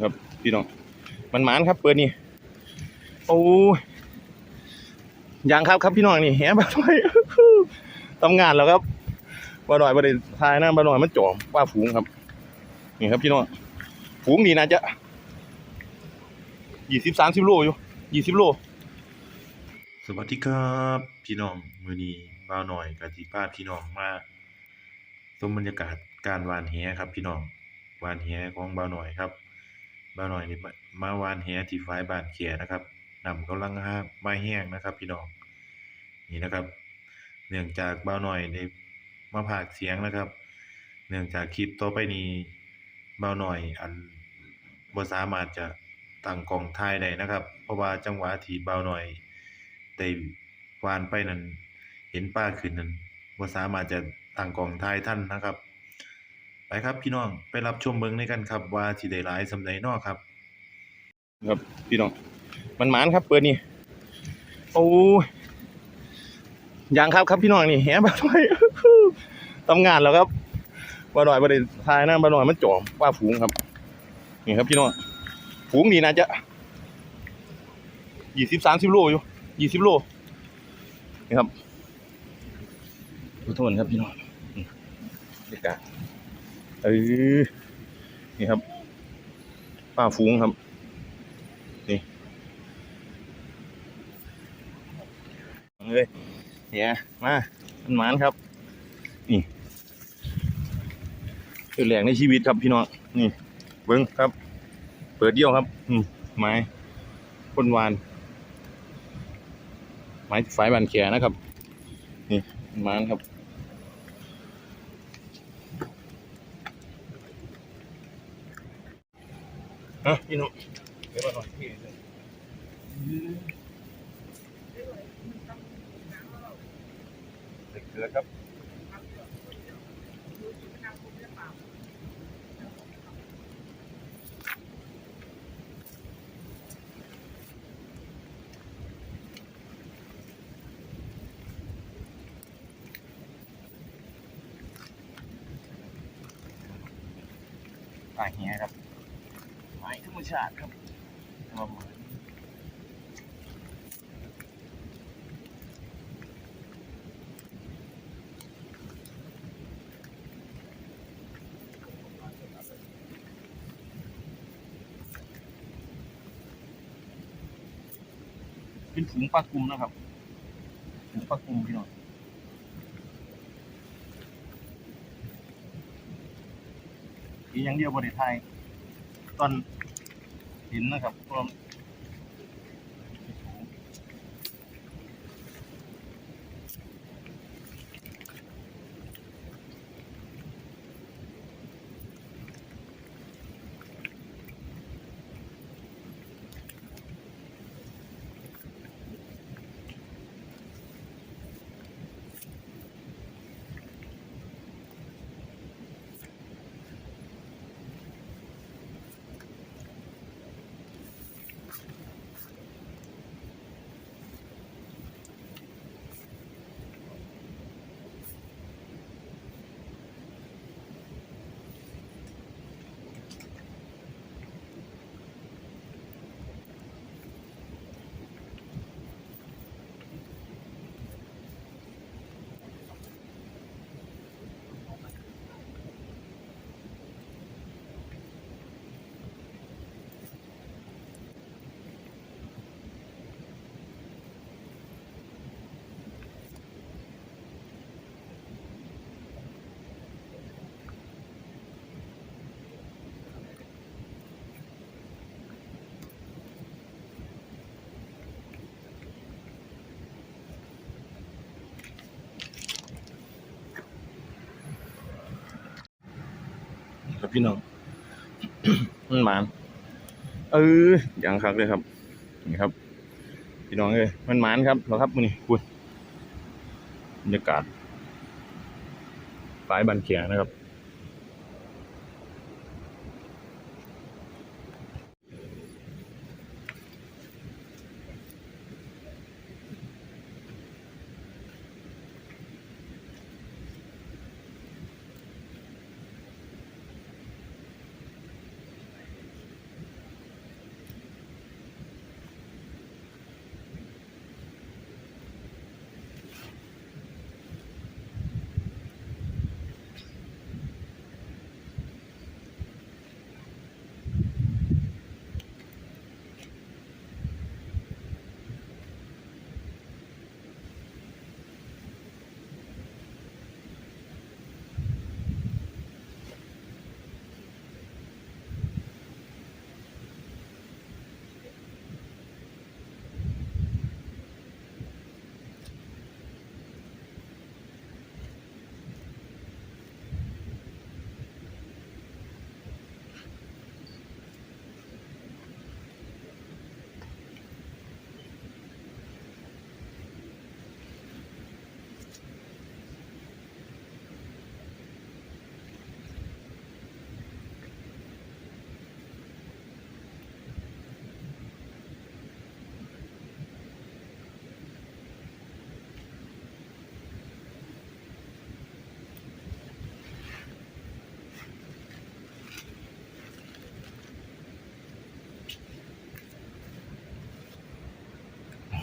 ครับพี่น้องมันหมานครับเปิดนี่โอ้ยยังครับครับพี่น้องนี่แหบหน่อยทำงานแล้วครับบ่หน่อยบ่ได้ทายนะบ่หน่อยมันจอมว่าฝูงครับ นี่ครับพี่น้องฝูงนี่น่าจะยี่สิบสามสิบโลอยู่ยี่สิบโลสวัสดีครับพี่น้องมือนี้บ่าหน่อยกับสิพาพี่น้องมาชมบรรยากาศการวานแหครับพี่น้องวานแหของบ่าหน่อยครับ บ่าวน่อยนี่มามาหว่านแหที่ฝายบ้านเขียนะครับนำกำลังห้าไม้แห้งนะครับ พี่น้องนี่นะครับ เนื่องจากบ่าวน่อยได้มาพากเสียงนะครับ เนื่องจากคลิปต่อไปนี้บ่าวน่อยอันบ่สามารถจะตั้งกล้องถ่ายได้นะครับ เพราะว่าจังหวะที่บ่าวน่อยได้วานไปนั้นเห็นป้าขึ้นนั้นบ่สามารถจะตั้งกล้องถ่ายทันนะครับ ไปครับพี่น้องไปรับชมเบิ่งในกันครับว่าสิได้หลายสำใดน้อครับ ครับพี่น้อง มันหมานครับเปิดนี่โอ้ยยังครับครับพี่น้องนี่แหบหน่อยทำงานแล้วครับบ่หน่อยบ่ได้ทายนะบ่หน่อยมันจอมว่าฝูงครับนี่ครับพี่น้องฝูงนี่น่าจะยี่สิบสามสิบโลอยู่ยี่สิบโลนี่ครับขอโทษครับพี่น้องนี่บรรยากาศ เออนี่ครับป้าฝูงครับนี่เฮ้ยเนี่ยมามันหมานครับ นี่คือแหล่งในชีวิตครับพี่น้องนี่ เบิ้งครับ เปิดเดี่ยวครับ อืมไม้พ่นวาน ไม้ฝายบานแขนะครับ นี่มันหมานครับ อะพี่น้องเดี๋ยวมาหน่อยพี่เด็กเกลือครับปลาเหี้ยครับไม้ธรรม ชาติครับครับผมเป็นถุงปลากุมนะครับถุงปลากุมพี่น้องอีกอย่างเดียวบริไทยตอน หินนะครับ ครับพี่น้อง มันหมานเอออย่างคักเลยครับ นี่ครับ พี่น้องเอ้ยมันหมานครับเหรอครับมือนี่คุณบรรยากาศฝายบันเขียงนะครับ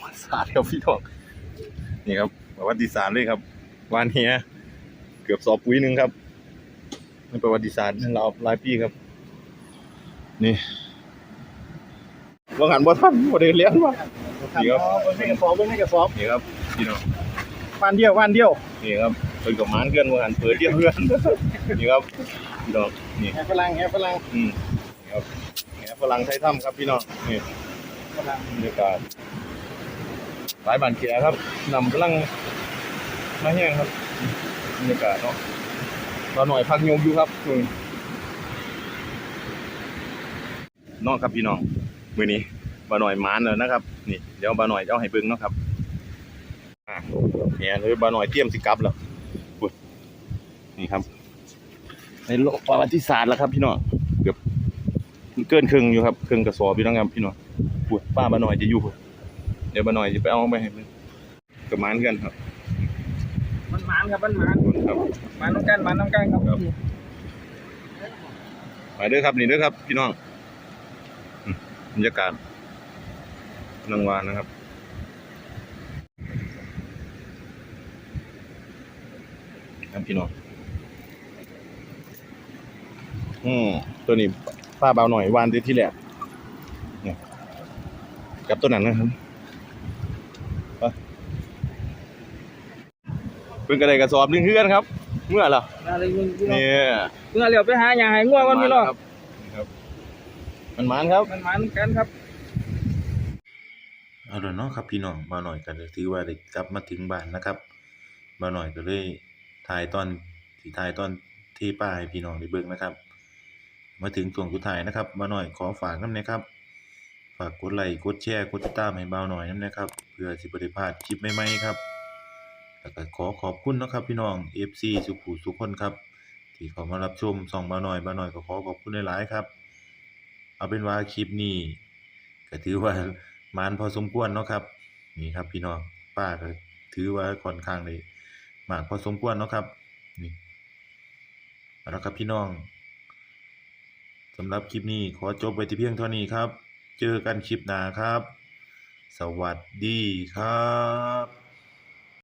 วัติศาสตร์ครับพี่น้องนี่ครับประวัติศาสตร์เลยครับวานเฮียเกือบสอบปุ๋ยหนึ่งครับในประวัติศาสตร์เราหลายปีครับ นี่ว่างันบ่ทันบ่ได้เรียนว่านี่ครับไม่กระสอบไม่กระสอบนี่ครับพี่น้องวันเดียววันเดียวนี่ครับเปิดกับมานเกินว่างันเปิดเดียวเพื่อนนี่ครับพี่น้องนี่แหฝรั่งแหฝรั่งอืมนี่ครับแหนฝรั่งไทยถ้ำครับพี่น้องนี่ฝรั่งบรรยากาศ สายบานเกียครับนำกำลังมาแห้งครับบรรยากาศเนาะตอนหน่อยพักโยมอยู่ครับอืมเน้องครับพี่น้องมือนี้บาหน่อยมานแล้วนะครับ นี่เดี๋ยวบาหน่อยจะเอาให้เบิ่งเนาะครับเนี่ยเลยบาหน่อยเตรียมสิกับแล้วนี่ครับ ในโลกประวัติศาสตร์แล้วครับ พี่น้องเกือบเกินครึ่งอยู่ครับครึ่งกระสอบพี่น้องครับพี่น้องปวดป้าบาหน่อยจะอยู่ เดี๋ยวบาหน่อยจะไปเอาไปให้เพิ่นกับหมานกันครับ มันหมานครับมันหมานขอบคุณครับหมานน้องกันหมานน้องกันครับครับมาเด้อครับนี่เด้อครับ พี่น้องอืมบรรยากาศนังวานนะครับครับพี่น้องอืมตัวนี้ป้าเบาหน่อยวานที่ที่แหลกเนี่ยกับตัวนั้นนะครับไปเพิ่งกระไดกระสอบหนึงคือกันครับ เมื่อเหรออะไรมึงพี่น้องเนี่ยเมื่อเร็วไปหาอย่างให้ง่วงวันพี่น้องครับนี่ครับ มันหมานครับ มันหมานกันครับ เอาล่ะเนาะครับพี่น้องบ่าวหน่อยก็เลยถือว่าได้กลับมาถึงบ้านนะครับบ่าวหน่อยก็เลยถ่ายตอนสิถ่ายตอนที่ป้าให้พี่น้องได้เบิ่งนะครับ มาถึงช่วงสุดท้ายนะครับบ่าวหน่อยขอฝากนำนะครับ ฝากกดไลค์กดแชร์กดติดตามให้บ่าวหน่อยนำนะครับ เพื่อสิบ่ได้พลาดคลิปใหม่ๆครับ แล้วก็ขอขอบคุณนะครับพี่น้อง FC สุขุสุขคนครับ ที่เข้ามารับชมส่องบ่าหน่อยบ่าหน่อยก็ขอขอบคุณหลายๆครับ เอาเป็นว่าคลิปนี้ก็ถือว่ามานพอสมควรเนาะครับ นี่ครับพี่น้องป้าก็ถือว่าค่อนข้างเลยมากพอสมควรเนาะครับนี่เอาละครับพี่น้องสำหรับคลิปนี้ขอจบไว้ที่เพียงเท่านี้ครับ เจอกันคลิปหน้าครับ สวัสดีครับ